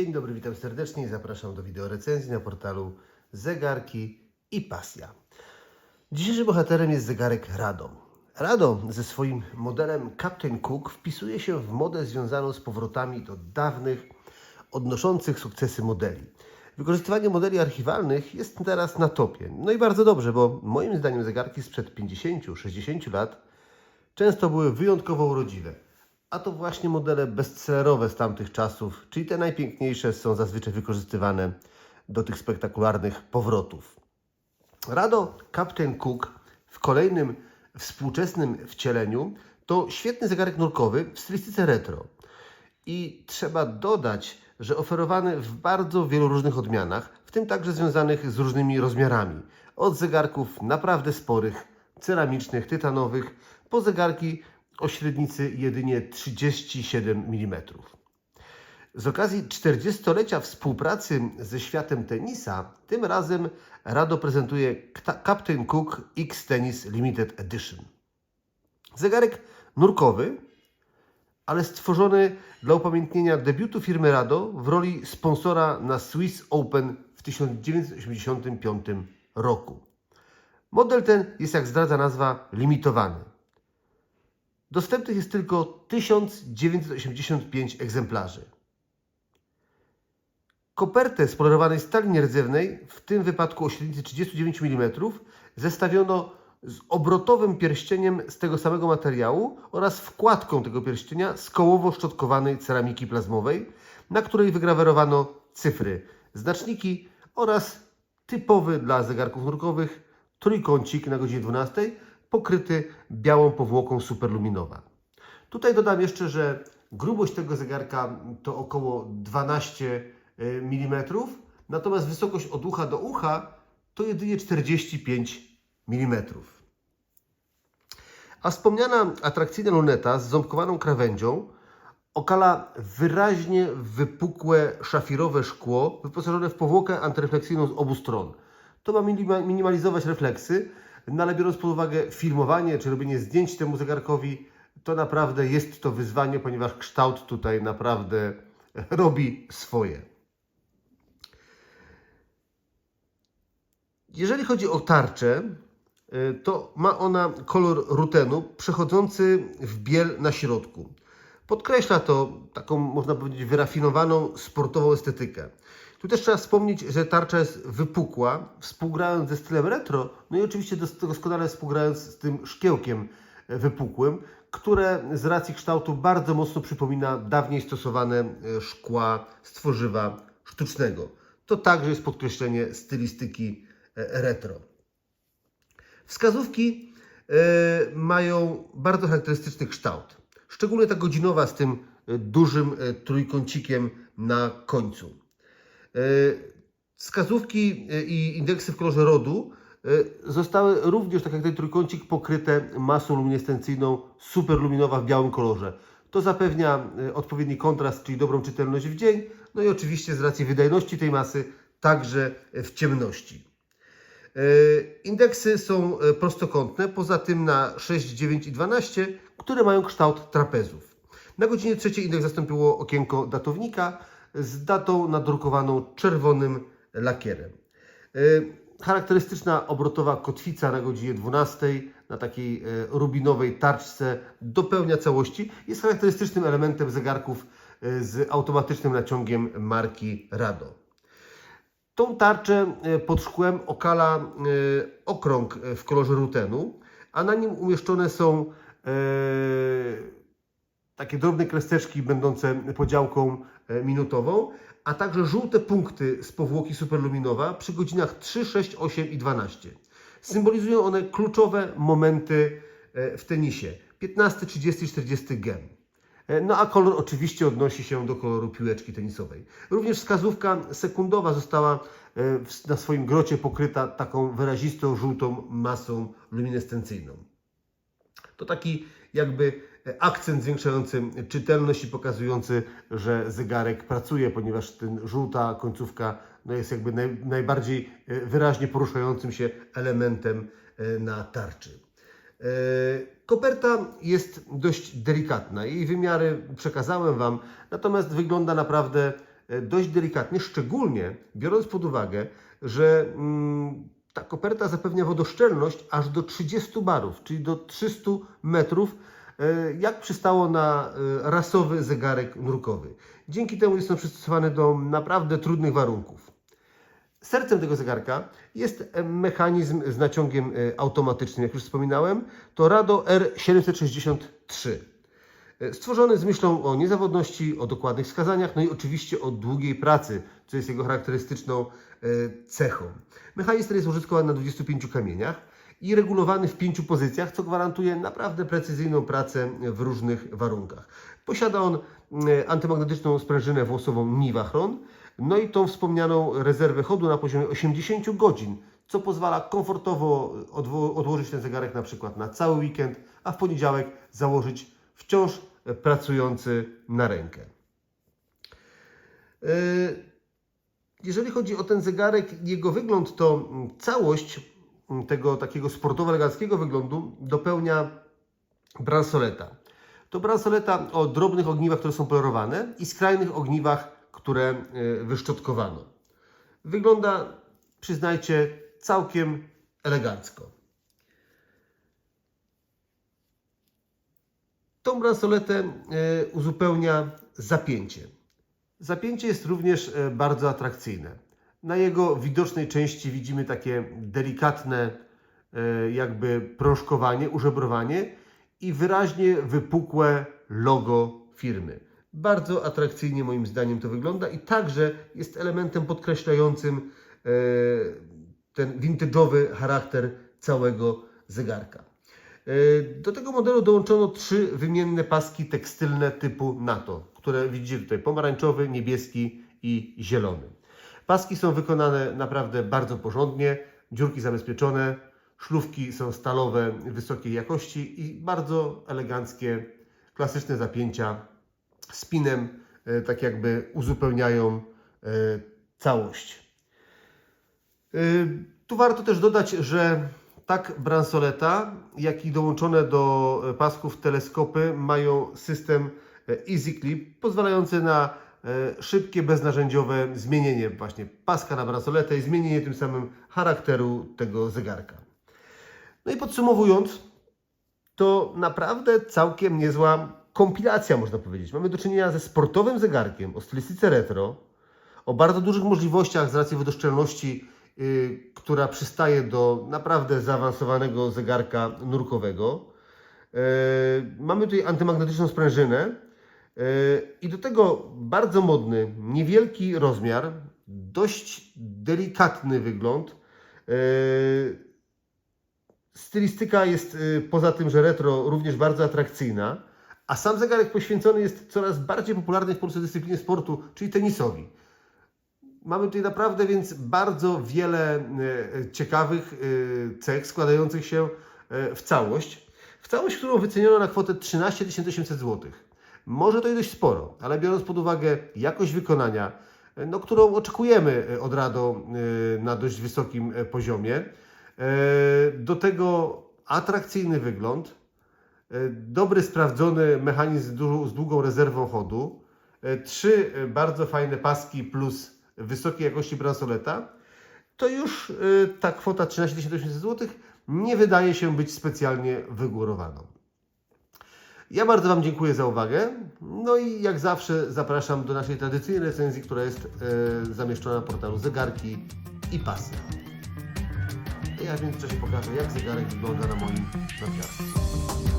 Dzień dobry, witam serdecznie i zapraszam do wideo recenzji na portalu Zegarki i Pasja. Dzisiejszym bohaterem jest zegarek Rado. Rado ze swoim modelem Captain Cook wpisuje się w modę związaną z powrotami do dawnych, odnoszących sukcesy modeli. Wykorzystywanie modeli archiwalnych jest teraz na topie. No i bardzo dobrze, bo moim zdaniem zegarki sprzed 50-60 lat często były wyjątkowo urodziwe. A to właśnie modele bestsellerowe z tamtych czasów, czyli te najpiękniejsze są zazwyczaj wykorzystywane do tych spektakularnych powrotów. Rado Captain Cook w kolejnym współczesnym wcieleniu to świetny zegarek nurkowy w stylistyce retro. I trzeba dodać, że oferowany w bardzo wielu różnych odmianach, w tym także związanych z różnymi rozmiarami. Od zegarków naprawdę sporych, ceramicznych, tytanowych, po zegarki o średnicy jedynie 37 mm. Z okazji 40-lecia współpracy ze światem tenisa, tym razem Rado prezentuje Captain Cook X Tennis Limited Edition. Zegarek nurkowy, ale stworzony dla upamiętnienia debiutu firmy Rado w roli sponsora na Swiss Open w 1985 roku. Model ten jest, jak zdradza nazwa, limitowany. Dostępnych jest tylko 1985 egzemplarzy. Kopertę z polerowanej stali nierdzewnej, w tym wypadku o średnicy 39 mm, zestawiono z obrotowym pierścieniem z tego samego materiału oraz wkładką tego pierścienia z kołowo-szczotkowanej ceramiki plazmowej, na której wygrawerowano cyfry, znaczniki oraz typowy dla zegarków nurkowych trójkącik na godzinie 12 pokryty białą powłoką superluminowa. Tutaj dodam jeszcze, że grubość tego zegarka to około 12 mm, natomiast wysokość od ucha do ucha to jedynie 45 mm. A wspomniana atrakcyjna luneta z ząbkowaną krawędzią okala wyraźnie wypukłe szafirowe szkło wyposażone w powłokę antyrefleksyjną z obu stron. To ma minima- minimalizować refleksy, no ale biorąc pod uwagę filmowanie czy robienie zdjęć temu zegarkowi, to naprawdę jest to wyzwanie, ponieważ kształt tutaj naprawdę robi swoje. Jeżeli chodzi o tarczę, y, to ma ona kolor rutenu przechodzący w biel na środku. Podkreśla to taką, można powiedzieć, wyrafinowaną sportową estetykę. Tu też trzeba wspomnieć, że tarcza jest wypukła, współgrając ze stylem retro, no i oczywiście dos- doskonale współgrając z tym szkiełkiem e, wypukłym, które z racji kształtu bardzo mocno przypomina dawniej stosowane e, szkła z tworzywa sztucznego. To także jest podkreślenie stylistyki e, retro. Wskazówki mają bardzo charakterystyczny kształt. Szczególnie ta godzinowa z tym dużym trójkącikiem na końcu. E, Wskazówki e, i indeksy w kolorze rodu e, zostały również, tak jak ten trójkącik, pokryte masą luminescencyjną superluminowa w białym kolorze. To zapewnia odpowiedni kontrast, czyli dobrą czytelność w dzień, no i oczywiście z racji wydajności tej masy także w ciemności. Indeksy są prostokątne, poza tym na 6, 9 i 12, które mają kształt trapezów. Na godzinie trzeciej indeks zastąpiło okienko datownika z datą nadrukowaną czerwonym lakierem. E, Charakterystyczna obrotowa kotwica na godzinie 12 na takiej e, rubinowej tarczce dopełnia całości. Jest charakterystycznym elementem zegarków e, z automatycznym naciągiem marki Rado. Tą tarczę pod szkłem okala okrąg w kolorze rutenu, a na nim umieszczone są takie drobne kreseczki będące podziałką e, minutową, a także żółte punkty z powłoki superluminowa przy godzinach 3, 6, 8 i 12. Symbolizują one kluczowe momenty e, w tenisie 15, 30, 40 gem. No a kolor oczywiście odnosi się do koloru piłeczki tenisowej. Również wskazówka sekundowa została e, na swoim grocie pokryta taką wyrazistą żółtą masą luminescencyjną. To taki jakby akcent zwiększający czytelność i pokazujący, że zegarek pracuje, ponieważ ten żółta końcówka no jest jakby naj, najbardziej e, wyraźnie poruszającym się elementem e, na tarczy. E, Koperta jest dość delikatna. Jej wymiary przekazałem Wam, natomiast wygląda naprawdę dość delikatny, szczególnie biorąc pod uwagę, że mm, ta koperta zapewnia wodoszczelność aż do 30 barów, czyli do 300 metrów, jak przystało na e, rasowy zegarek nurkowy. Dzięki temu jest on przystosowany do naprawdę trudnych warunków. Sercem tego zegarka jest e, mechanizm z naciągiem e, automatycznym, jak już wspominałem. To Rado R763. E, Stworzony z myślą o niezawodności, o dokładnych wskazaniach, no i oczywiście o długiej pracy, co jest jego charakterystyczną e, cechą. Mechanizm ten jest użytkowany na 25 kamieniach i regulowany w pięciu pozycjach, co gwarantuje naprawdę precyzyjną pracę w różnych warunkach. Posiada on e, antymagnetyczną sprężynę włosową Nivachron, no i tą wspomnianą rezerwę chodu na poziomie 80 godzin, co pozwala komfortowo odłożyć ten zegarek na przykład na cały weekend, a w poniedziałek założyć wciąż pracujący na rękę. Yy, Jeżeli chodzi o ten zegarek, jego wygląd, to mm, całość tego takiego sportowo-eleganckiego wyglądu dopełnia bransoleta. To bransoleta o drobnych ogniwach, które są polerowane i skrajnych ogniwach, które y, wyszczotkowano. Wygląda, przyznajcie, całkiem elegancko. Tą bransoletę y, uzupełnia zapięcie. Zapięcie jest również e, bardzo atrakcyjne. Na jego widocznej części widzimy takie delikatne e, jakby proszkowanie, użebrowanie i wyraźnie wypukłe logo firmy. Bardzo atrakcyjnie moim zdaniem to wygląda i także jest elementem podkreślającym e, ten vintage'owy charakter całego zegarka. E, Do tego modelu dołączono trzy wymienne paski tekstylne typu NATO, które widzicie tutaj pomarańczowy, niebieski i zielony. Paski są wykonane naprawdę bardzo porządnie, dziurki zabezpieczone, szlówki są stalowe wysokiej jakości i bardzo eleganckie, klasyczne zapięcia z pinem, e, tak jakby uzupełniają e, całość. Y, Tu warto też dodać, że tak bransoleta, jak i dołączone do e, pasków teleskopy mają system e, Easy Clip, pozwalający na e, szybkie, beznarzędziowe zmienienie właśnie paska na bransoletę i zmienienie tym samym charakteru tego zegarka. No i podsumowując, to naprawdę całkiem niezła kompilacja, można powiedzieć. Mamy do czynienia ze sportowym zegarkiem o stylistyce retro, o bardzo dużych możliwościach z racji wodoszczelności, yy, która przystaje do naprawdę zaawansowanego zegarka nurkowego. Yy, mamy tutaj antymagnetyczną sprężynę i do tego bardzo modny, niewielki rozmiar, dość delikatny wygląd. Yy, Stylistyka jest y, poza tym, że retro, również bardzo atrakcyjna, a sam zegarek poświęcony jest coraz bardziej popularnej w Polsce dyscyplinie sportu, czyli tenisowi. Mamy tutaj naprawdę więc bardzo wiele y, ciekawych cech składających się w całość. W całość, którą wyceniono na kwotę 13 800 zł. Może to i dość sporo, ale biorąc pod uwagę jakość wykonania, y, no, którą oczekujemy y, od Rado y, na dość wysokim poziomie, do tego atrakcyjny wygląd, dobry, sprawdzony mechanizm z, długą rezerwą chodu, trzy bardzo fajne paski plus wysokiej jakości bransoleta, to już ta kwota 13 800 zł nie wydaje się być specjalnie wygórowaną. Ja bardzo Wam dziękuję za uwagę. No i jak zawsze zapraszam do naszej tradycyjnej recenzji, która jest e, zamieszczona na portalu Zegarki i Pasja. Ja w międzyczasie pokażę, jak zegarek wygląda na moim nadgarstku.